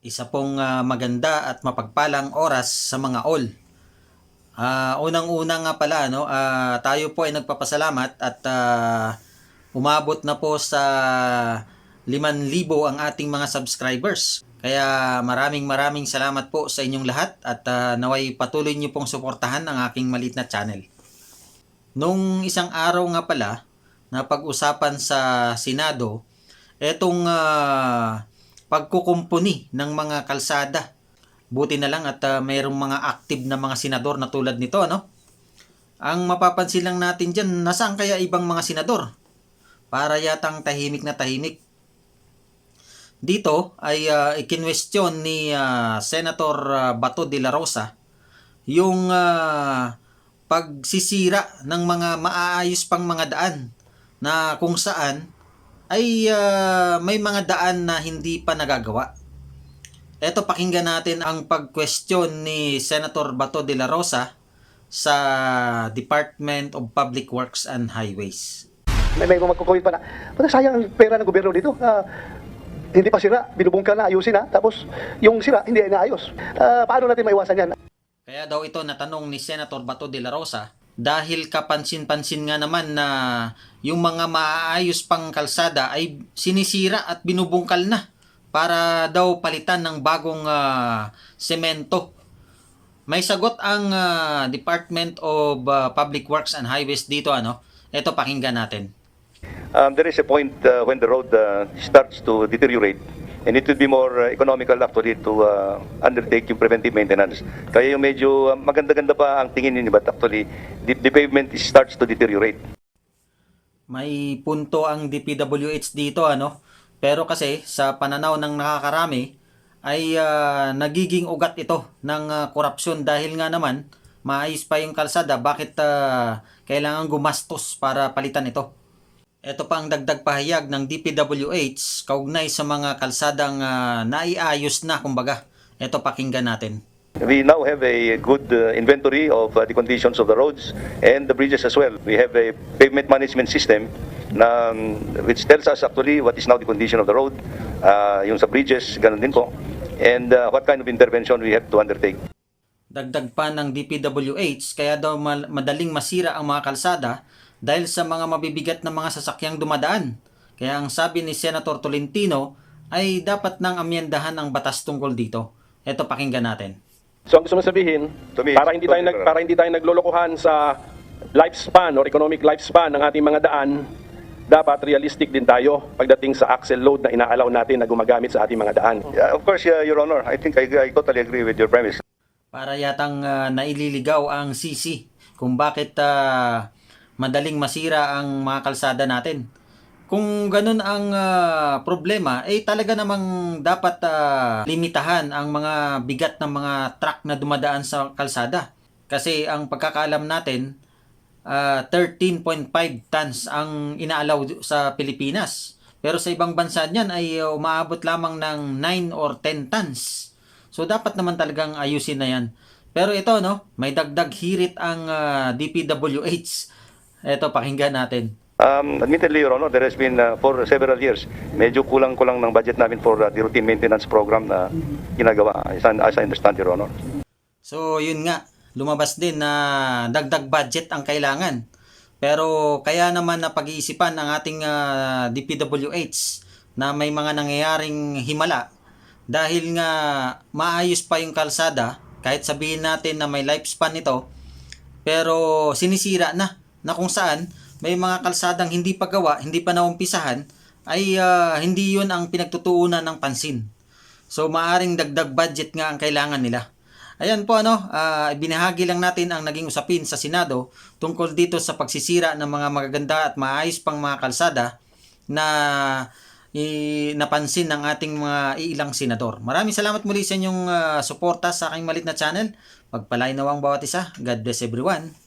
Isa pong ah, maganda at mapagpalang oras sa mga all. Ah, unang-una nga pala no, ah, tayo po ay nagpapasalamat at ah, umabot na po sa 5,000 ang ating mga subscribers. Kaya maraming maraming salamat po sa inyong lahat at ah, naway patuloy niyo pong suportahan ang aking malit na channel. Nung isang araw nga pala, na pag-usapan sa Senado, etong ah, pagkukumpuni ng mga kalsada. Buti na lang at ah, mayroong mga active na mga senador na tulad nito, ano? Ang mapapansin lang natin dyan, nasaan kaya ibang mga senador? Para yatang tahimik na tahimik. Dito ay uh, ikinwestiyon ni ah, Senator ah, Bato de la Rosa yung ah, pagsisira ng mga maaayos pang mga daan na kung saan ay ah, may mga daan na hindi pa nagagawa. Eto pakinggan natin ang pag-question ni Senator Bato de la Rosa sa Department of Public Works and Highways. May may magko-comment pa na, "Ba't sayang ang pera ng gobyerno dito? Ah, hindi pa sira, binubungkal na, ayusin na, tapos yung sira, hindi inaayos. Ah, paano natin maiwasan yan? Kaya daw ito natanong ni Senator Bato de la Rosa dahil kapansin-pansin nga naman na yung mga maaayos pang kalsada ay sinisira at binubungkal na para daw palitan ng bagong ah, semento. May sagot ang ah, Department of ah, Public Works and Highways dito ano. Ito pakinggan natin. Um, there is a point uh, when the road uh, starts to deteriorate and it will be more uh, economical actually to uh, undertake yung preventive maintenance. Kaya yung medyo uh, maganda-ganda pa ang tingin ninyo but actually the, the pavement starts to deteriorate. may punto ang DPWH dito ano pero kasi sa pananaw ng nakakarami ay ah, nagiging ugat ito ng ah, korupsyon dahil nga naman maayos pa yung kalsada bakit ah, kailangan gumastos para palitan ito ito pa ang dagdag pahayag ng DPWH kaugnay sa mga kalsadang ah, naiayos na kumbaga ito pakinggan natin We now have a good uh, inventory of uh, the conditions of the roads and the bridges as well. We have a pavement management system na, um, which tells us actually what is now the condition of the road, uh, yung sa bridges, ganun din po, and uh, what kind of intervention we have to undertake. Dagdag pa ng DPWH kaya daw madaling masira ang mga kalsada dahil sa mga mabibigat na mga sasakyang dumadaan. Kaya ang sabi ni Senator Tolentino ay dapat nang amyendahan ang batas tungkol dito. Ito pakinggan natin. So ang gusto mo sabihin, para hindi tayo nag, para hindi tayo naglolokohan sa lifespan or economic lifespan ng ating mga daan, dapat realistic din tayo pagdating sa axle load na inaalaw natin na gumagamit sa ating mga daan. Yeah, of course, uh, Your Honor, I think I, I totally agree with your premise. Para yatang ah, naililigaw ang sisi kung bakit ah, madaling masira ang mga kalsada natin. Kung ganun ang ah, problema, eh talaga namang dapat ah, limitahan ang mga bigat ng mga truck na dumadaan sa kalsada. Kasi ang pagkakaalam natin, ah, 13.5 tons ang inaalaw sa Pilipinas. Pero sa ibang bansa niyan ay umaabot lamang ng 9 or 10 tons. So dapat naman talagang ayusin na yan. Pero ito no, may dagdag hirit ang ah, DPWH. Ito pakinggan natin. Um, admittedly, Your Honor, there has been uh, for several years, medyo kulang-kulang ng budget namin for uh, the routine maintenance program na ginagawa, as, I- as I understand, Your Honor. So yun nga, lumabas din na dagdag budget ang kailangan. Pero kaya naman na pag-iisipan ng ating ah, DPWH na may mga nangyayaring himala dahil nga maayos pa yung kalsada kahit sabihin natin na may lifespan ito pero sinisira na na kung saan may mga kalsadang hindi pa gawa, hindi pa naumpisahan ay ah, hindi yun ang pinagtutuunan ng pansin. So maaring dagdag budget nga ang kailangan nila. Ayan po ano, ah, binahagi lang natin ang naging usapin sa Senado tungkol dito sa pagsisira ng mga magaganda at maayos pang mga kalsada na i- napansin ng ating mga iilang senador. Maraming salamat muli sa inyong ah, suporta sa aking malit na channel. Pagpalain nawang bawat isa. God bless everyone.